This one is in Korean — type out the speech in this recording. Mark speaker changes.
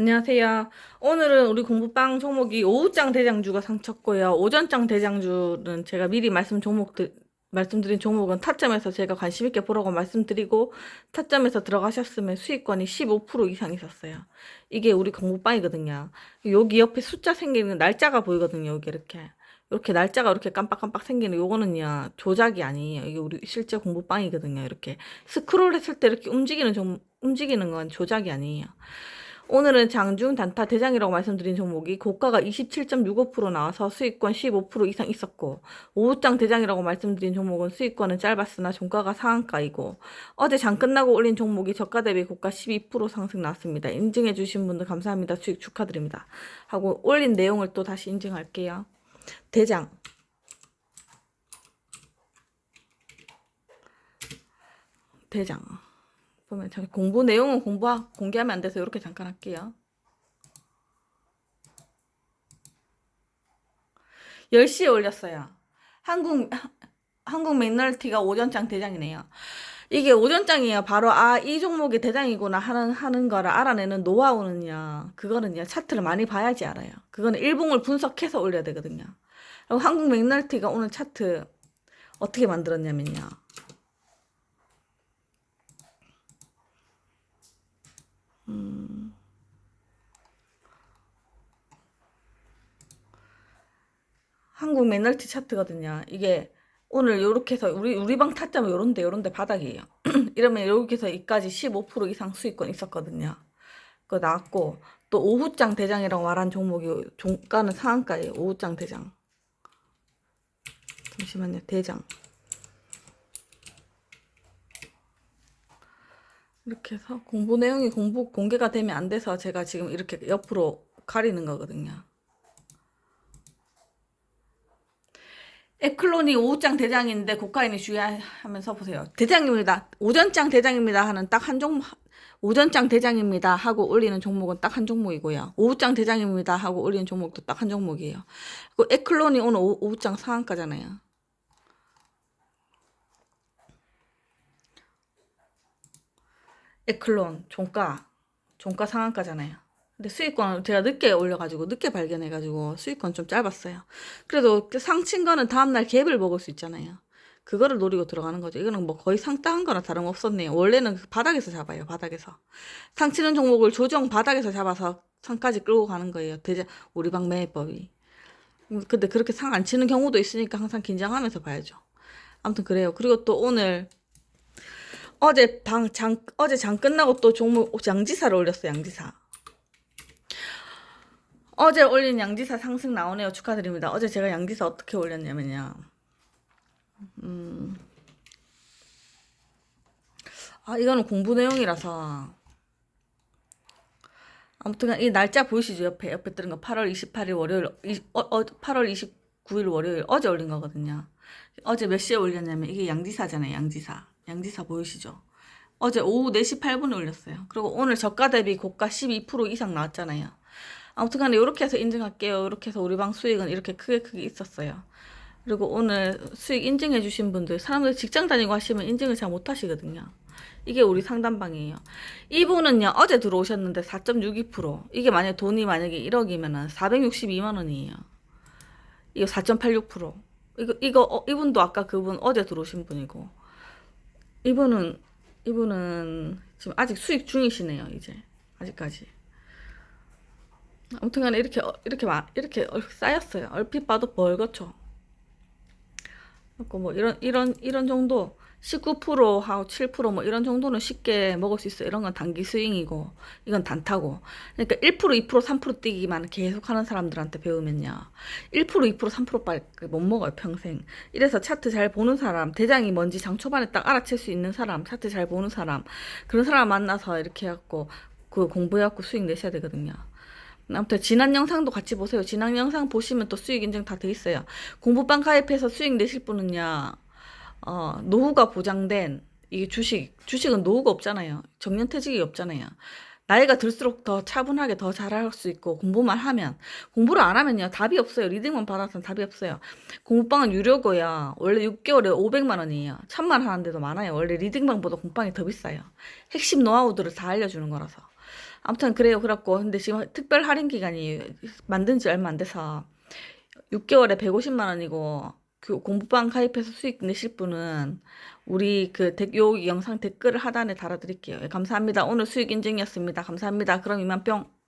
Speaker 1: 안녕하세요. 오늘은 우리 공부방 종목이 오후장 대장주가 상쳤고요. 오전장 대장주는 제가 미리 말씀 종목 말씀드린 종목은 타점에서 제가 관심 있게 보라고 말씀드리고 타점에서 들어가셨으면 수익권이 15% 이상 있었어요. 이게 우리 공부방이거든요. 여기 옆에 숫자 생기는 날짜가 보이거든요. 여기 이렇게. 이렇게 날짜가 이렇게 깜빡깜빡 생기는 요거는요 조작이 아니에요. 이게 우리 실제 공부방이거든요. 이렇게 스크롤 했을 때 이렇게 움직이는 종 움직이는 건 조작이 아니에요. 오늘은 장중 단타 대장이라고 말씀드린 종목이 고가가 27.65% 나와서 수익권 15% 이상 있었고 오후장 대장이라고 말씀드린 종목은 수익권은 짧았으나 종가가 상한가이고 어제 장 끝나고 올린 종목이 저가 대비 고가 12% 상승 나왔습니다. 인증해 주신 분들 감사합니다. 수익 축하드립니다. 하고 올린 내용을 또 다시 인증할게요. 대장 대장 보면 저기 공부 내용은 공부 공개하면 안 돼서 이렇게 잠깐 할게요. 10시에 올렸어요. 한국 한국 맥널티가 오전장 대장이네요. 이게 오전장이에요. 바로 아 이 종목이 대장이구나 하는 하는 거를 알아내는 노하우는요. 그거는요 차트를 많이 봐야지 알아요. 그거는 일봉을 분석해서 올려야 되거든요. 그리고 한국 맥널티가 오늘 차트 어떻게 만들었냐면요. 한국 매널티 차트거든요. 이게 오늘 요렇게 해서 우리 우리 방 타점은 요런데 요런데 바닥이에요. 이러면 여기 해서 이까지 15% 이상 수익권 있었거든요. 그거 나왔고 또 오후장 대장이라고 말한 종목이 종가는 상한가예요. 오후장 대장. 잠시만요. 대장. 이렇게 해서 공부 내용이 공부 공개가 되면 안 돼서 제가 지금 이렇게 옆으로 가리는 거거든요. 에클론이 오후장 대장인데 고가인이 주의하면서 보세요. 대장입니다. 오전장 대장입니다 하는 딱 한 종목 오전장 대장입니다 하고 올리는 종목은 딱 한 종목이고요. 오후장 대장입니다 하고 올리는 종목도 딱 한 종목이에요. 그 에클론이 오늘 오, 오후장 상한가잖아요. 에클론 종가 종가 상한가잖아요. 근데 수익권 제가 늦게 올려가지고 늦게 발견해가지고 수익권 좀 짧았어요. 그래도 그 상친 거는 다음날 갭을 먹을 수 있잖아요. 그거를 노리고 들어가는 거죠. 이거는 뭐 거의 상따한 거나 다름없었네요. 원래는 그 바닥에서 잡아요. 바닥에서. 상치는 종목을 조정 바닥에서 잡아서 상까지 끌고 가는 거예요. 대자 우리 방 매매법이. 음, 근데 그렇게 상 안 치는 경우도 있으니까 항상 긴장하면서 봐야죠. 아무튼 그래요. 그리고 또 오늘 어제 방, 장, 어제 장 끝나고 또 종목, 양지사를 올렸어요, 양지사. 어제 올린 양지사 상승 나오네요. 축하드립니다. 어제 제가 양지사 어떻게 올렸냐면요. 음. 아, 이거는 공부 내용이라서. 아무튼 이 날짜 보이시죠? 옆에, 옆에 뜨는 거 8월 28일 월요일, 어, 어, 8월 29일 월요일 어제 올린 거거든요. 어제 몇 시에 올렸냐면 이게 양지사잖아요, 양지사. 양지사 보이시죠? 어제 오후 4시 8분에 올렸어요. 그리고 오늘 저가 대비 고가 12% 이상 나왔잖아요. 아무튼 간에 이렇게 해서 인증할게요. 이렇게 해서 우리 방 수익은 이렇게 크게 크게 있었어요. 그리고 오늘 수익 인증해 주신 분들 사람들 직장 다니고 하시면 인증을 잘 못 하시거든요. 이게 우리 상담방이에요. 이분은요 어제 들어오셨는데 4.62% 이게 만약 돈이 만약에 1억이면은 462만 원이에요. 이거 4.86% 이거 이거 어, 이분도 아까 그분 어제 들어오신 분이고 이분은 이분은 지금 아직 수익 중이시네요. 이제 아직까지. 아무튼간에 이렇게 어, 이렇게 막 이렇게 쌓였어요. 얼핏 봐도 벌거죠. 뭐 이런 이런 이런 정도 19%하고 7%뭐 이런 정도는 쉽게 먹을 수 있어요. 이런 건 단기 스윙이고 이건 단타고. 그러니까 1% 2% 3% 뛰기만 계속 하는 사람들한테 배우면요. 1% 2% 3%밖에 못 먹어요, 평생. 이래서 차트 잘 보는 사람, 대장이 뭔지 장 초반에 딱 알아챌 수 있는 사람, 차트 잘 보는 사람, 그런 사람 만나서 이렇게 해갖고 그 공부해갖고 수익 내셔야 되거든요. 아무튼 지난 영상도 같이 보세요. 지난 영상 보시면 또 수익 인증 다 돼 있어요. 공부방 가입해서 수익 내실 분은요. 어, 노후가 보장된 이게 주식, 주식은 노후가 없잖아요. 정년퇴직이 없잖아요. 나이가 들수록 더 차분하게 더 잘할 수 있고 공부만 하면 공부를 안 하면요 답이 없어요 리딩만 받아서는 답이 없어요 공부방은 유료고요 원래 6개월에 500만 원이에요 천만 하는데도 많아요 원래 리딩방보다 공부방이 더 비싸요 핵심 노하우들을 다 알려주는 거라서 아무튼 그래요. 그렇고 근데 지금 특별 할인 기간이 만든 지 얼마 안 돼서 6개월에 150만 원이고 그 공부방 가입해서 수익 내실 분은 우리 그 데- 요 영상 댓글 하단에 달아드릴게요. 예, 감사합니다. 오늘 수익 인증이었습니다. 감사합니다. 그럼 이만 뿅.